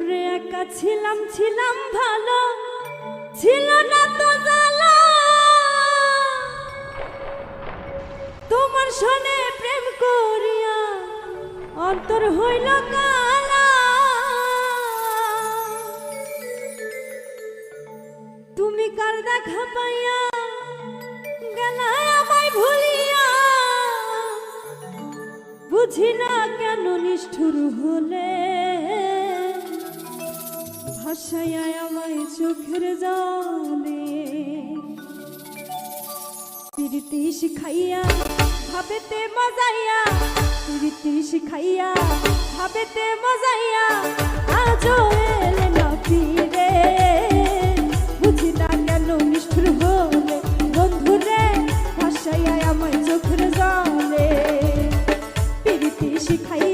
দূরে একা ছিলাম ছিলাম ভালো। ছিল না তো তোমার শোনে প্রেম করিয়া অন্তর হইল কালা। তুমি কার দেখা পাইয়া গেলা বুঝি না কেন নিষ্ঠুর হলে? ভাসায় আমায় চোখের জলে। প্রীতি শিখাইয়া, ভাবেতে মজাইয়া প্রীতি শিখাইয়া, ভাবেতে মজাইয়া, আজও এলে না বুঝি না কেন নিষ্ঠুর হলে, বন্ধুরে ভাসাইয়া আমায় চোখের জলে। প্রীতি শিখাইয়া